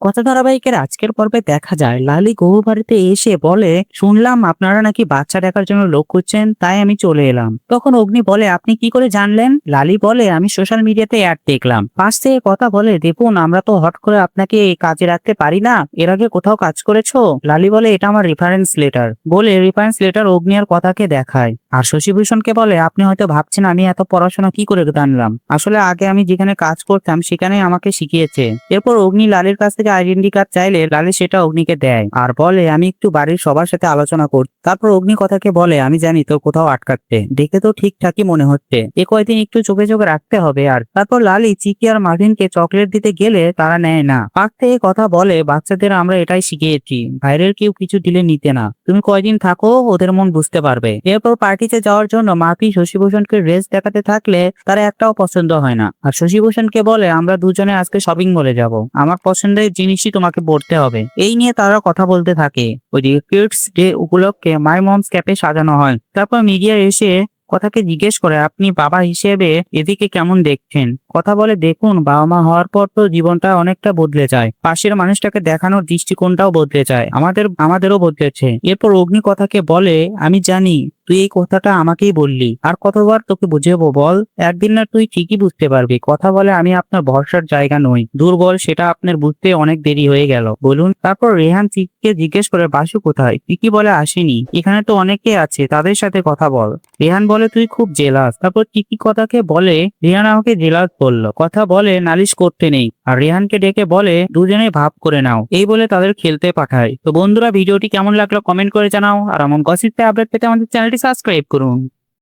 কথা ধারাবাহিকের আজকের পর্বে দেখা যায়। লালি গহু বাড়িতে এসে বলে, শুনলাম আপনারা নাকি বাচ্চা দেখার জন্য লোক করছেন তাই আমি চলে এলাম। তখন অগ্নি বলে, আপনি কি করে জানলেন? লালি বলে, আমি সোশ্যাল মিডিয়াতে অ্যাড দেখলাম। পাশ থেকে কথা বলে, দেখুন, আমরা তো হট করে আপনাকে এই কাজে রাখতে পারি না। এর আগে কোথাও কাজ করেছ? লালি বলে, এটা আমার রেফারেন্স লেটার বলে রেফারেন্স লেটার অগ্নি আর কথাকে দেখায়। আর শশীভূষণকে বলে, আপনি হয়তো ভাবছেন আমি এত পড়াশোনা কি করে জানলাম? আসলে আগে আমি যেখানে কাজ করতাম সেখানে আমাকে শিখিয়েছে। এরপর অগ্নি লালের কাছ থেকে আইডেন্টি কার্ড চাইলে লালি সেটা অগ্নিকে দেয় আর বলে, আমি একটু বাড়ির সবার সাথে আলোচনা করি। তারপর অগ্নি কথাকে বলে, আমি জানি তোর কোথাও আটকাতে। দেখে তো ঠিকঠাকই মনে হচ্ছে। এ কয়দিন একটু চোখে চোখে রাখতে হবে আর। তারপর লালি চিকি আর মার্ভিনকে চকলেট দিতে গেলে তারা নেয় না। পাক থেকে কথা বলে, বাচ্চাদের আমরা এটাই শিখিয়েছি। বাইরের কেউ কিছু দিলে নিতে না। তুমি কয়দিন থাকো, ওদের মন বুঝতে পারবে। এরপর পার্টিতে যাওয়ার জন্য মাফি শশীভূষণকে ড্রেস দেখাতে থাকলে তারা একটাও পছন্দ হয় না। আর শশীভূষণকে বলে, আমরা দুজনে আজকে শপিং মলে যাব। আমার পছন্দের জিনিসই তোমাকে পড়তে হবে। এই নিয়ে তারা কথা বলতে থাকে। ওইদিকে কিডস ডে উপলক্ষে মাই মমস ক্যাপে সাজানো হয়। তারপর মিডিয়া এসে কথাকে জিজ্ঞেস করে, আপনি বাবা হিসেবে এদিকে কেমন দেখছেন? কথা বলে দেখুন, বাবা মা হওয়ার পর তো জীবনটা অনেকটা বদলে যায়। পাশের মানুষটাকে দেখানোর দৃষ্টিকোণটাও বদলে যায়। আমাদের, আমাদেরও বদলেছে। এরপর অগ্নি কথাকে বলে, আমি জানি তুই এই কথাটা আমাকেই বললি। আর কতবার তোকে বুঝাবো বল? একদিন না তুই ঠিকই বুঝতে পারবি। কথা বলে আমি আপনার ভরসার জায়গা নই। দুর্বল, সেটা আপনার বুঝতে অনেক দেরি হয়ে গেল। বলুন, তারপর রেহান চিককে জিজ্ঞেস করে, বাসু কোথায়? চিকি বলে আসেনি। এখানে তো অনেকে আছে, তাদের সাথে কথা বল। রেহান বলে, তুই খুব জেলাস। তারপর চিকি কথাকে বলে, রেহান আমাকে জেলাস বলল। কথা বলে, নালিশ করতে নেই। আর রেহানকে ডেকে বলে, দুজনে ভাব করে নাও। এই বলে তাদের খেলতে পাঠায়। তো বন্ধুরা, ভিডিওটি কেমন লাগল কমেন্ট করে জানাও। আর এমন গসিপে আপডেট পেতে আমাদের চ্যানেলটি সাবস্ক্রাইব করুন।